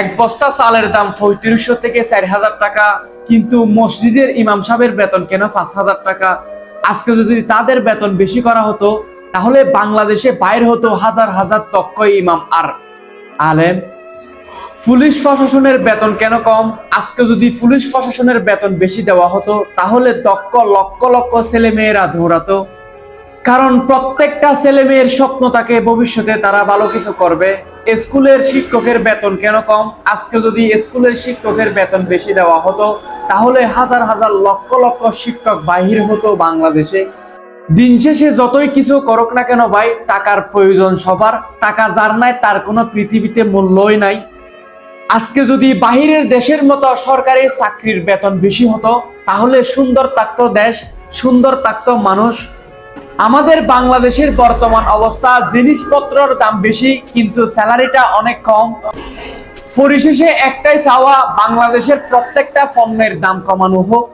এক বস্তা চালের দাম পঁয়ত্রিশশো থেকে চার হাজার টাকা, কিন্তু মসজিদের ইমাম সাহেবের বেতন কেন পাঁচ হাজার টাকা? আজকে যদি তাদের বেতন বেশি করা হতো, তাহলে বাংলাদেশে বাইর হতো হাজার হাজার তক্ক ইমাম। আর আলেম, পুলিশ প্রশাসনের বেতন কেন কম? আজকে যদি পুলিশ প্রশাসনের বেতন বেশি দেওয়া হতো, তাহলে দক্ষ লক্ষ লক্ষ ছেলে মেয়েরা দৌড়াতো। কারণ প্রত্যেকটা ছেলে মেয়ের স্বপ্ন থাকে ভবিষ্যতে তারা ভালো কিছু করবে। স্কুলের শিক্ষকের বেতন কেন কম? আজকে যদি স্কুলের শিক্ষকের বেতন বেশি দেওয়া হতো, তাহলে হাজার হাজার লক্ষ লক্ষ শিক্ষক বাহির হতো বাংলাদেশে। দিন শেষে যতই কিছু করুক না কেন ভাই, টাকার প্রয়োজন সবার, টাকা যার নাই তার কোনো পৃথিবীতে মূল্যই নাই। আজকে যদি বাহিরের দেশের মতো সরকারি চাকরির বেতন বেশি হতো, তাহলে সুন্দর থাকতো দেশ, সুন্দর থাকতো মানুষ। আমাদের বাংলাদেশের বর্তমান অবস্থা, জিনিসপত্রর দাম বেশি, কিন্তু স্যালারিটা অনেক কম। পরিশেষে একটাই চাওয়া, বাংলাদেশের প্রত্যেকটা পণ্যের দাম কমানো হোক।